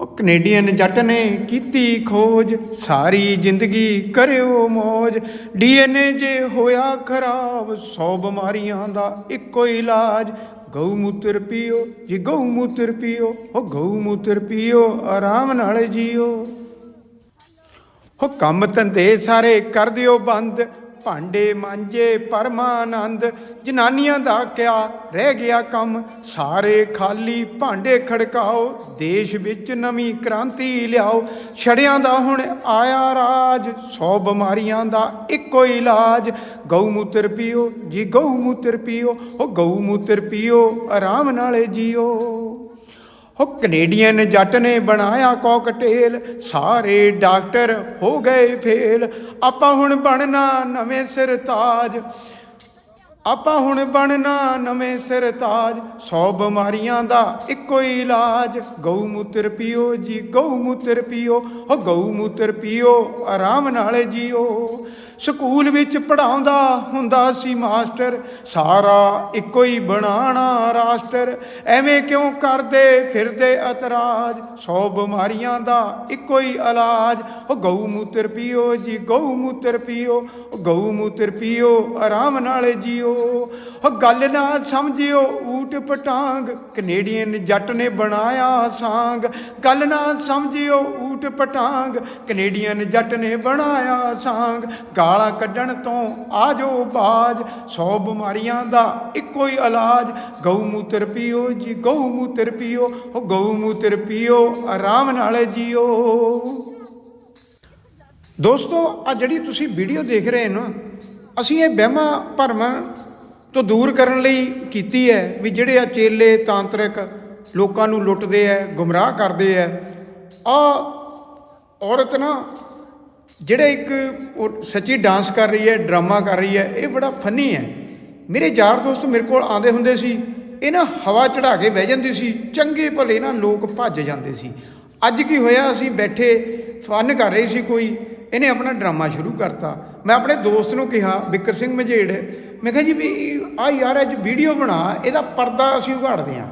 ਉਹ ਕੈਨੇਡੀਅਨ ਜੱਟ ਨੇ ਕੀਤੀ ਖੋਜ, ਸਾਰੀ ਜ਼ਿੰਦਗੀ ਕਰਿਓ ਮौज ਡੀਐਨਏ ਜੇ ਹੋਇਆ ਖਰਾਬ 100 ਬਿਮਾਰੀਆਂ ਦਾ ਇੱਕੋ ਇਲਾਜ। ਗਊ ਮੂਤਰ ਪੀਓ, ਜੀ ਗਊ ਮੂਤਰ ਪੀਓ, ਉਹ ਗਊ ਮੂਤਰ ਪੀਓ, ਆਰਾਮ ਨਾਲ ਜੀਓ। ਹੋ ਕੰਮ ਧੰਦੇ ਸਾਰੇ ਕਰ ਦਿਓ ਬੰਦ। ਭਾਂਡੇ ਮਾਂਜੇ ਪਰਮਾਨੰਦ, ਜਨਾਨੀਆਂ ਦਾ ਕਿਆ ਰਹਿ ਗਿਆ ਕੰਮ? ਸਾਰੇ ਖਾਲੀ ਭਾਂਡੇ ਖੜਕਾਓ, ਦੇਸ਼ ਵਿੱਚ ਨਵੀਂ ਕ੍ਰਾਂਤੀ ਲਿਆਓ। ਛੜਿਆਂ ਦਾ ਹੁਣ ਆਇਆ ਰਾਜ 100 ਬਿਮਾਰੀਆਂ ਦਾ ਇੱਕੋ ਇਲਾਜ। ਗਊ ਮੂਤਰ ਪੀਓ, ਜੀ ਗਊ ਮੂਤਰ ਪੀਓ, ਉਹ ਗਊ ਮੂਤਰ ਪੀਓ, ਆਰਾਮ ਨਾਲ ਜੀਓ। ਉਹ ਕੈਨੇਡੀਅਨ ਜੱਟ ਨੇ ਬਣਾਇਆ ਕੋਕਟੇਲ ਸਾਰੇ ਡਾਕਟਰ ਹੋ ਗਏ ਫੇਲ। ਆਪਾਂ ਹੁਣ ਬਣਨਾ ਨਵੇਂ ਸਰਤਾਜ, ਆਪਾਂ ਹੁਣ ਬਣਨਾ ਨਵੇਂ ਸਰਤਾਜ। 100 ਬਿਮਾਰੀਆਂ ਦਾ ਇੱਕੋ ਹੀ ਇਲਾਜ, ਗਊ ਮੂਤਰ ਪੀਓ ਜੀ, ਗਊ ਮੂਤਰ ਪੀਓ, ਉਹ ਗਊ ਮੂਤਰ ਪੀਓ, ਆਰਾਮ ਨਾਲ ਜੀਓ। ਸਕੂਲ ਵਿੱਚ ਪੜਾਉਂਦਾ ਹੁੰਦਾ ਸੀ ਮਾਸਟਰ, ਸਾਰਾ ਇੱਕੋ ਹੀ ਬਣਾਣਾ ਰਾਸ਼ਟਰ। ਐਵੇਂ ਕਿਉਂ ਕਰਦੇ ਫਿਰਦੇ ਇਤਰਾਜ਼? ਸੌ ਬਿਮਾਰੀਆਂ ਦਾ ਇੱਕੋ ਹੀ ਇਲਾਜ। ਉਹ ਗਊ ਮੂਤਰ ਪੀਓ ਜੀ, ਗਊ ਮੂਤਰ ਪੀਓ ਗਊ ਮੂਤਰ ਪੀਓ, ਆਰਾਮ ਨਾਲ ਜੀਓ। ਉਹ ਗੱਲ ਨਾ ਸਮਝਿਓ ਊਟ ਪਟਾਂਗ, ਕੈਨੇਡੀਅਨ ਜੱਟ ਨੇ ਬਣਾਇਆ ਸਾਂਗ। ਗੱਲ ਨਾ ਸਮਝਿਓ ਊਟ ਪਟਾਂਗ, ਕੈਨੇਡੀਅਨ ਜੱਟ ਨੇ ਬਣਾਇਆ ਸਾਂਗ। ਗਾਲਾਂ ਕੱਢਣ ਤੋਂ ਆਜੋ ਬਾਜ 100 ਬਿਮਾਰੀਆਂ ਦਾ ਇੱਕੋ ਹੀ ਇਲਾਜ। ਗਊ ਮੂਤਰ ਪੀਓ ਜੀ, ਗਊ ਮੂਤਰ ਪੀਓ ਉਹ ਗਊ ਮੂਤਰ ਪੀਓ, ਆਰਾਮ ਨਾਲ ਜੀਓ। ਦੋਸਤੋ, ਆ ਜਿਹੜੀ ਤੁਸੀਂ ਵੀਡੀਓ ਦੇਖ ਰਹੇ ਹੋ ਨਾ, ਅਸੀਂ ਇਹ ਵਹਿਮਾਂ ਭਰਮਾਂ ਤੋਂ ਦੂਰ ਕਰਨ ਲਈ ਕੀਤੀ ਹੈ ਵੀ ਜਿਹੜੇ ਆ ਚੇਲੇ ਤਾਂਤਰਿਕ ਲੋਕਾਂ ਨੂੰ ਲੁੱਟਦੇ ਆ ਗੁੰਮਰਾਹ ਕਰਦੇ ਆ ਆ ਔਰਤ ਨਾ ਜਿਹੜਾ ਇੱਕ ਉਹ ਸੱਚੀ ਡਾਂਸ ਕਰ ਰਹੀ ਹੈ, ਡਰਾਮਾ ਕਰ ਰਹੀ ਹੈ, ਇਹ ਬੜਾ ਫਨੀ ਹੈ। ਮੇਰੇ ਯਾਰ ਦੋਸਤ ਮੇਰੇ ਕੋਲ ਆਉਂਦੇ ਹੁੰਦੇ ਸੀ, ਇਹ ਨਾ ਹਵਾ ਚੜਾ ਕੇ ਬਹਿ ਜਾਂਦੀ ਸੀ, ਚੰਗੇ ਭਲੇ ਨਾ ਲੋਕ ਭੱਜ ਜਾਂਦੇ ਸੀ। ਅੱਜ ਕੀ ਹੋਇਆ, ਅਸੀਂ ਬੈਠੇ ਫਨ ਕਰ ਰਹੇ ਸੀ ਕੋਈ, ਇਹਨੇ ਆਪਣਾ ਡਰਾਮਾ ਸ਼ੁਰੂ ਕਰਤਾ। ਮੈਂ ਆਪਣੇ ਦੋਸਤ ਨੂੰ ਕਿਹਾ, ਬਿਕਰ ਸਿੰਘ ਮਝੇੜ, ਮੈਂ ਕਿਹਾ ਜੀ ਵੀ ਆ ਯਾਰ ਅੱਜ ਵੀਡੀਓ ਬਣਾ, ਇਹਦਾ ਪਰਦਾ ਅਸੀਂ ਉਘਾੜਦੇ ਹਾਂ।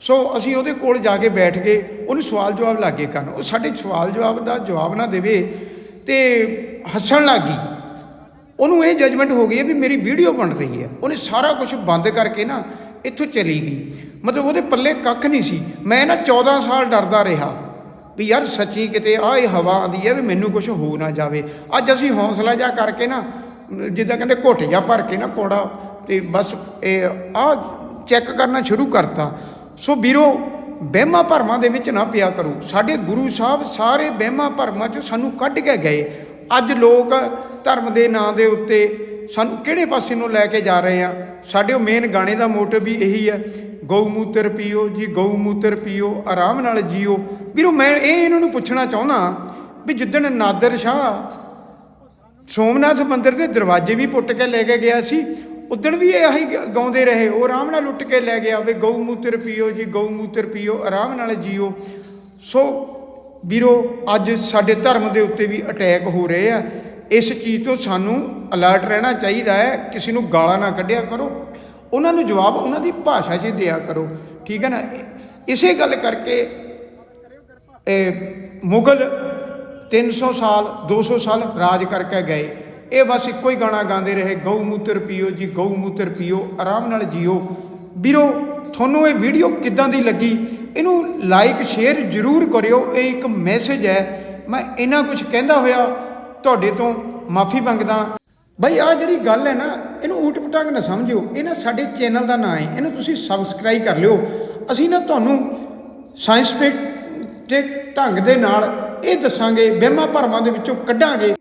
ਸੋ ਅਸੀਂ ਉਹਦੇ ਕੋਲ ਜਾ ਕੇ ਬੈਠ ਕੇ ਉਹਨੂੰ ਸਵਾਲ ਜਵਾਬ ਲਾਗੇ ਕਰਨ ਉਹ ਸਾਡੇ ਸਵਾਲ ਜਵਾਬ ਦਾ ਜਵਾਬ ਨਾ ਦੇਵੇ ਤੇ ਹੱਸਣ ਲੱਗ ਗਈ। ਉਹਨੂੰ ਇਹ ਜਜਮੈਂਟ ਹੋ ਗਈ ਹੈ ਵੀ ਮੇਰੀ ਵੀਡੀਓ ਬਣ ਰਹੀ ਹੈ। ਉਹਨੇ ਸਾਰਾ ਕੁਝ ਬੰਦ ਕਰਕੇ ਨਾ ਇੱਥੋਂ ਚਲੀ ਗਈ। ਮਤਲਬ ਉਹਦੇ ਪੱਲੇ ਕੱਖ ਨਹੀਂ ਸੀ। ਮੈਂ ਨਾ 14 ਸਾਲ ਡਰਦਾ ਰਿਹਾ ਵੀ ਯਾਰ ਸੱਚੀ ਕਿਤੇ ਆਹ ਇਹ ਹਵਾ ਆਉਂਦੀ ਹੈ ਵੀ ਮੈਨੂੰ ਕੁਝ ਹੋ ਨਾ ਜਾਵੇ। ਅੱਜ ਅਸੀਂ ਹੌਸਲਾ ਜਾ ਕਰਕੇ ਨਾ, ਜਿੱਦਾਂ ਕਹਿੰਦੇ ਘੁੱਟ ਜਾ ਭਰ ਕੇ ਨਾ ਕੋੜਾ ਤੇ ਬਸ ਇਹ ਆਹ ਚੈੱਕ ਕਰਨਾ ਸ਼ੁਰੂ ਕਰਤਾ। ਸੋ ਵੀਰੋ, ਵਹਿਮਾਂ ਭਰਮਾਂ ਦੇ ਵਿੱਚ ਨਾ ਪਿਆ ਕਰੋ। ਸਾਡੇ ਗੁਰੂ ਸਾਹਿਬ ਸਾਰੇ ਵਹਿਮਾਂ ਭਰਮਾਂ ਚੋਂ ਸਾਨੂੰ ਕੱਢ ਕੇ ਗਏ। ਅੱਜ ਲੋਕ ਧਰਮ ਦੇ ਨਾਂ ਦੇ ਉੱਤੇ ਸਾਨੂੰ ਕਿਹੜੇ ਪਾਸੇ ਨੂੰ ਲੈ ਕੇ ਜਾ ਰਹੇ ਆ? ਸਾਡੇ ਉਹ ਮੇਨ ਗਾਣੇ ਦਾ ਮੋਟਿਵ ਵੀ ਇਹੀ ਹੈ ਗਊ ਮੂਤਰ ਪੀਓ ਜੀ, ਗਊ ਮੂਤਰ ਪੀਓ, ਆਰਾਮ ਨਾਲ ਜੀਓ। ਵੀਰੋ, ਮੈਂ ਇਹ ਇਹਨਾਂ ਨੂੰ ਪੁੱਛਣਾ ਚਾਹੁੰਦਾ ਵੀ ਜਿੱਦਣ ਨਾਦਰ ਸ਼ਾਹ ਸੋਮਨਾਥ ਮੰਦਿਰ ਦੇ ਦਰਵਾਜ਼ੇ ਵੀ ਪੁੱਟ ਕੇ ਲੈ ਕੇ ਗਿਆ ਸੀ ਉਦਣ ਵੀ ਇਹ ਹੀ ਗਾਉਂਦੇ ਰਹੇ, ਉਹ ਆਰਾਮ ਨਾਲ ਲੁੱਟ ਕੇ ਲੈ ਗਿਆ, ਵੀ ਗਊ ਮੂਤਰ ਪੀਓ ਜੀ, ਗਊ ਮੂਤਰ ਪੀਓ, ਆਰਾਮ ਨਾਲ ਜੀਓ। ਸੋ ਵੀਰੋ, ਅੱਜ ਸਾਡੇ ਧਰਮ ਦੇ ਉੱਤੇ ਵੀ ਅਟੈਕ ਹੋ ਰਹੇ ਆ। ਇਸ ਚੀਜ਼ ਤੋਂ ਸਾਨੂੰ ਅਲਰਟ ਰਹਿਣਾ ਚਾਹੀਦਾ ਹੈ, ਕਿਸੇ ਨੂੰ ਗਾਲਾਂ ਨਾ ਕੱਢਿਆ ਕਰੋ। ਉਹਨਾਂ ਨੂੰ ਜਵਾਬ ਉਹਨਾਂ ਦੀ ਭਾਸ਼ਾ 'ਚ ਦਿਆ ਕਰੋ, ਠੀਕ ਹੈ ਨਾ? ਇਸੇ ਗੱਲ ਕਰਕੇ ਇਹ ਮੁਗਲ 300 ਸਾਲ 200 ਸਾਲ ਰਾਜ ਕਰਕੇ ਗਏ। ਇਹ ਬਸ ਇੱਕੋ ਹੀ ਗਾਣਾ ਗਾਉਂਦੇ ਰਹੇ, ਗਊ ਮੂਤਰ ਪੀਓ ਜੀ, ਗਊ ਮੂਤਰ ਪੀਓ, ਆਰਾਮ ਨਾਲ ਜੀਓ। ਵੀਰੋ, ਤੁਹਾਨੂੰ ਇਹ ਵੀਡੀਓ ਕਿੱਦਾਂ ਦੀ ਲੱਗੀ? ਇਹਨੂੰ ਲਾਈਕ ਸ਼ੇਅਰ ਜ਼ਰੂਰ ਕਰਿਓ। ਇਹ ਇੱਕ ਮੈਸੇਜ ਹੈ। ਮੈਂ ਇਹਨਾਂ ਕੁਝ ਕਹਿੰਦਾ ਹੋਇਆ, ਤੁਹਾਡੇ ਤੋਂ ਮਾਫੀ ਮੰਗਦਾ। ਬਈ ਆ ਜਿਹੜੀ ਗੱਲ ਹੈ ਨਾ, ਇਹਨੂੰ ਊਟ ਪਟਾਂਗ ਨਾ ਸਮਝਿਓ। ਇਹ ਨਾ ਸਾਡੇ ਚੈਨਲ ਦਾ ਨਾਂ ਹੈ। ਇਹਨੂੰ ਤੁਸੀਂ ਸਬਸਕ੍ਰਾਈਬ ਕਰ ਲਿਓ। ਅਸੀਂ ਨਾ ਤੁਹਾਨੂੰ ਸਾਇੰਸਫਿਕ ਢੰਗ ਦੇ ਨਾਲ ਇਹ ਦੱਸਾਂਗੇ, ਵਹਿਮਾਂ ਭਰਮਾਂ ਦੇ ਵਿੱਚੋਂ ਕੱਢਾਂਗੇ।